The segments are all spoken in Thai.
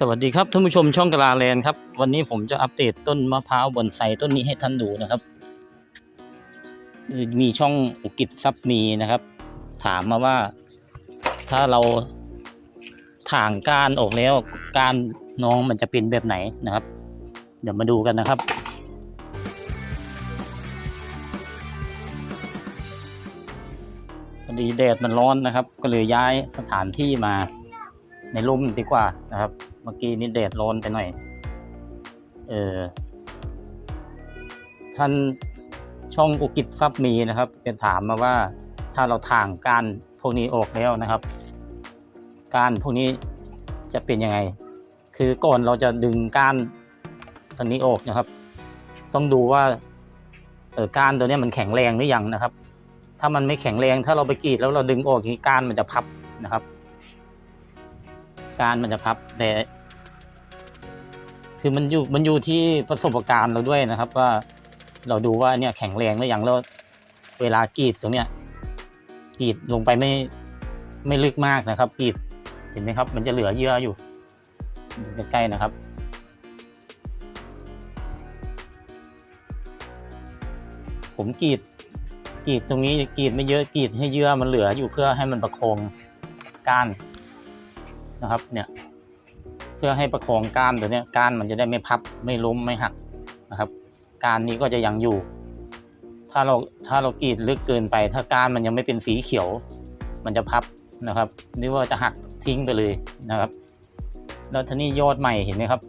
สวัสดีครับท่านผู้ชมช่องกลาแลนครับ วันนี้ผมจะอัปเดตต้นมะพร้าวบอนไซต้นนี้ให้ท่านดูนะครับ มีช่องอุกิจทรัพย์มีนะครับ ถามมาว่า ถ้าเราถ่างกานออกแล้วกานน้องมันจะเป็นแบบไหนนะครับ เดี๋ยวมาดูกันนะครับพอดีแดดมันร้อนนะครับ ก็เลยย้ายสถานที่มา ในร่มดีกว่านะครับ เมื่อกี้นี่แดดร้อนไปหน่อย เออท่านช่องอุกิจทรัพย์มีนะครับเป็นถามมาว่าถ้าเราถ่างก้านพวกนี้ออกแล้วนะครับ ก้านพวกนี้จะเป็นยังไง คือก่อนเราจะดึงก้านตัวนี้ออกนะครับ ต้องดูว่าเออก้านตัวนี้มันแข็งแรงหรือยังนะครับ ถ้ามันไม่แข็งแรงถ้าเราไปกรีดแล้วเราดึงออกอย่างนี้ก้านมันจะพับนะครับ กานมันจะพับแต่ คือมันอยู่มันอยู่ที่ประสบการณ์เราด้วยนะครับ ว่าเราดูว่าเนี่ยแข็งแรงหรือยังแล้วเวลากรีดตรงเนี้ยกรีดลงไปไม่ไม่ลึกมากนะครับกรีดเห็นไหมครับ มันจะเหลือเยื่ออยู่ใกล้ๆนะครับผมกรีดกรีดตรงนี้กรีดไม่เยอะกรีดให้เยื่อมันเหลืออยู่เพื่อให้มันประคองก้าน นะครับเนี่ยเพื่อให้ประคองก้านตัวเนี้ยก้านมันจะได้ไม่พับไม่ล้มไม่หักนะครับก้านนี้ก็จะยังอยู่ ถ้าเราถ้าเรากรีดลึกเกินไป ถ้าก้านมันยังไม่เป็นสีเขียว มันจะพับนะครับนี่ว่าจะหักทิ้งไปเลยนะครับ แล้วทีนี้ยอดใหม่เห็นไหมครับ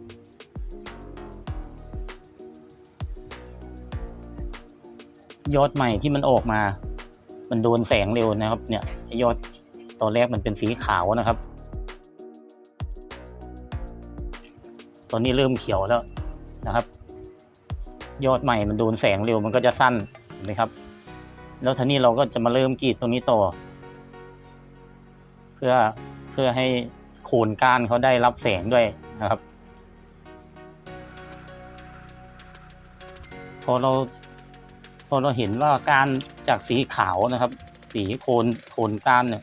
ยอดใหม่ที่มันออกมา มันโดนแสงเร็วนะครับ เนี่ยยอดตอนแรกมันเป็นสีขาวนะครับ ตอนนี้เริ่มเขียวแล้วนะครับ ยอดใหม่มันโดนแสงเร็วมันก็จะสั้นเห็นไหมครับ แล้วทีนี้เราก็จะมาเริ่มกรีดตรงนี้ต่อ เพื่อเพื่อให้โคนก้านเขาได้รับแสงด้วยนะครับ พอเราพอเราเห็นว่าก้านจากสีขาวนะครับ สีโคนโคนก้านเนี่ย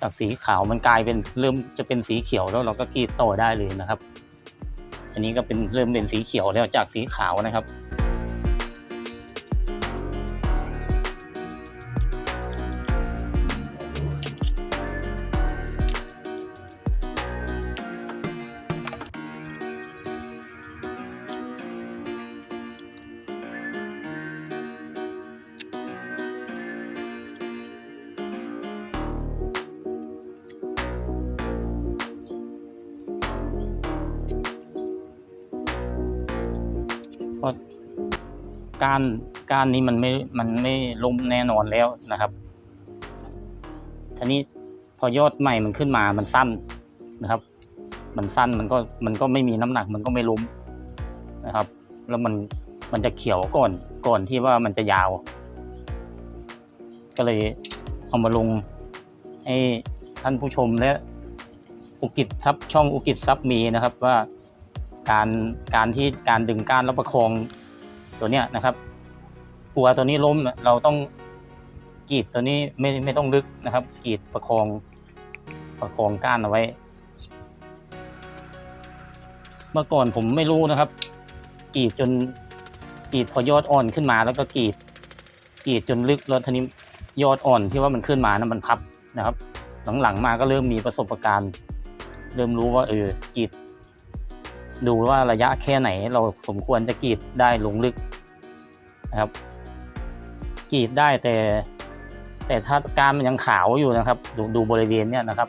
จากสีขาวมันกลายเป็นเริ่มจะเป็นสีเขียวแล้วเราก็กรีดต่อได้เลยนะครับ อันนี้ก็เป็นเริ่มเป็นสีเขียวแล้วจากสีขาวนะครับ การการนี้มันไม่มันไม่ล้มแน่นอนแล้วนะครับทีนี้พอยอดใหม่มันขึ้นมามันสั้นนะครับ มันสั้นมันก็มันก็ไม่มีน้ำหนักมันก็ไม่ล้มนะครับ แล้วมันมันจะเขียวก่อนก่อนที่ว่ามันจะยาว ก็เลยเอามาลงให้ท่านผู้ชมและอุกิจทรัพย์ช่องอุกิจทรัพย์มีนะครับว่าการการที่การดึงก้านแล้วประคอง ตัวเนี้ยนะครับกลัวตัวนี้ล้มเราต้องกรีดตัวนี้ไม่ไม่ต้องลึกนะครับกรีดประคองประคองก้านเอาไว้ เมื่อก่อนผมไม่รู้นะครับกรีดจนกรีดพอยอดอ่อนขึ้นมาแล้วก็กรีดกรีดจนลึกแล้วทีนี้ยอดอ่อนที่ว่ามันขึ้นมานะมันพับนะครับ หลังๆมาก็เริ่มมีประสบการณ์ เริ่มรู้ว่าเออกรีดดูว่าระยะแค่ไหนเราสมควรจะกรีดได้ลงลึก นะครับกรีดได้แต่ แต่ถ้าการมันยังขาวอยู่นะครับ ดูดูบริเวณเนี้ยนะครับ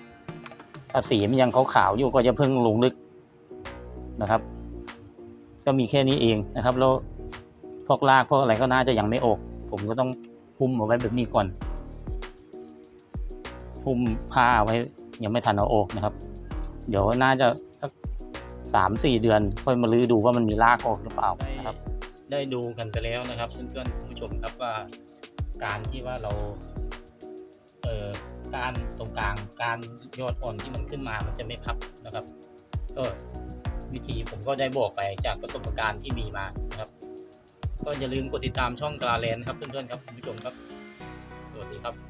ถ้าสีมันยังขาวๆอยู่ก็จะเพิ่งลงลึกนะครับ ก็มีแค่นี้เองนะครับ แล้วพวกรากพวกอะไรก็น่าจะยังไม่ออก ผมก็ต้องหุ้มเอาไว้แบบนี้ก่อนหุ้มผ้าไว้ยังไม่ทันเอาออกนะครับ เดี๋ยวน่าจะสักสามสี่เดือน ค่อยมาลื้อดูว่ามันมีรากออกหรือเปล่านะครับ ได้ดูกันไปแล้วนะครับ เพื่อนๆผู้ชมครับว่าการที่ว่าเราเอ่อการตรงกลางการยอดอ่อนที่มันขึ้นมามันจะไม่พับนะครับ ก็วิธีผมก็ได้บอกไปจากประสบการณ์ที่มีมานะครับ ก็อย่าลืมกดติดตามช่องกลาแลนครับเพื่อนๆครับคุณผู้ชมครับสวัสดีครับ